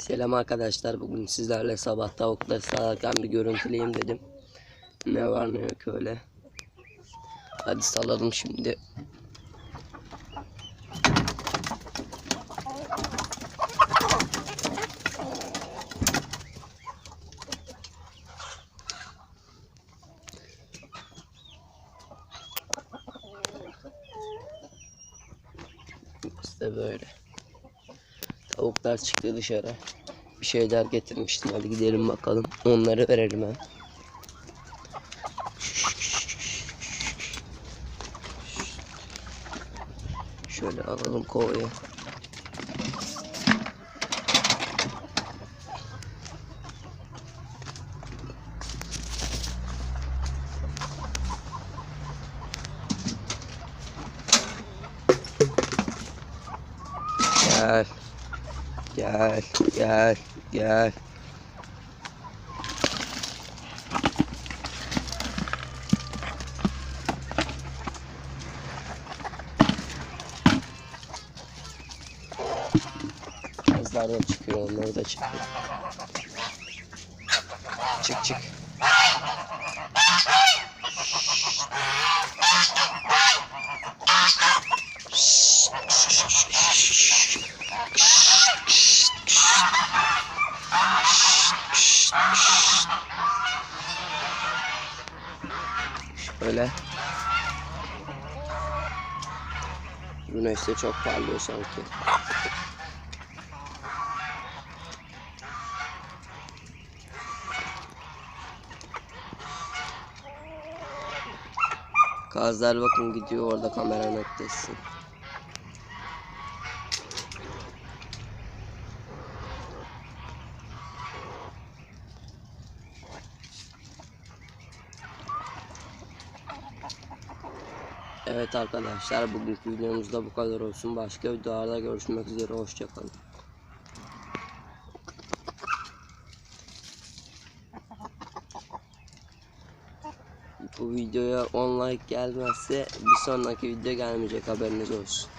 Selam arkadaşlar. Bugün sizlerle sabah tavukları salarken bir görüntüleyeyim dedim. Ne var ne yok öyle. Hadi salalım şimdi. İşte böyle. Tavuklar çıktı dışarı. Bir şeyler getirmiştim. Hadi gidelim bakalım. Onları verelim ha. Şöyle alalım kovayı. Gel. Gel, gel, gel. Kızlar da çıkıyor, onları da çıkıyor. Çık çık. Şöyle. Güneş de çok parlıyor sanki. Kazlar bakın gidiyor orada kamera netlesin. Evet arkadaşlar bugünkü videomuzda bu kadar olsun. Başka videolarda görüşmek üzere. Hoşçakalın. Bu videoya 10 like gelmezse bir sonraki video gelmeyecek haberiniz olsun.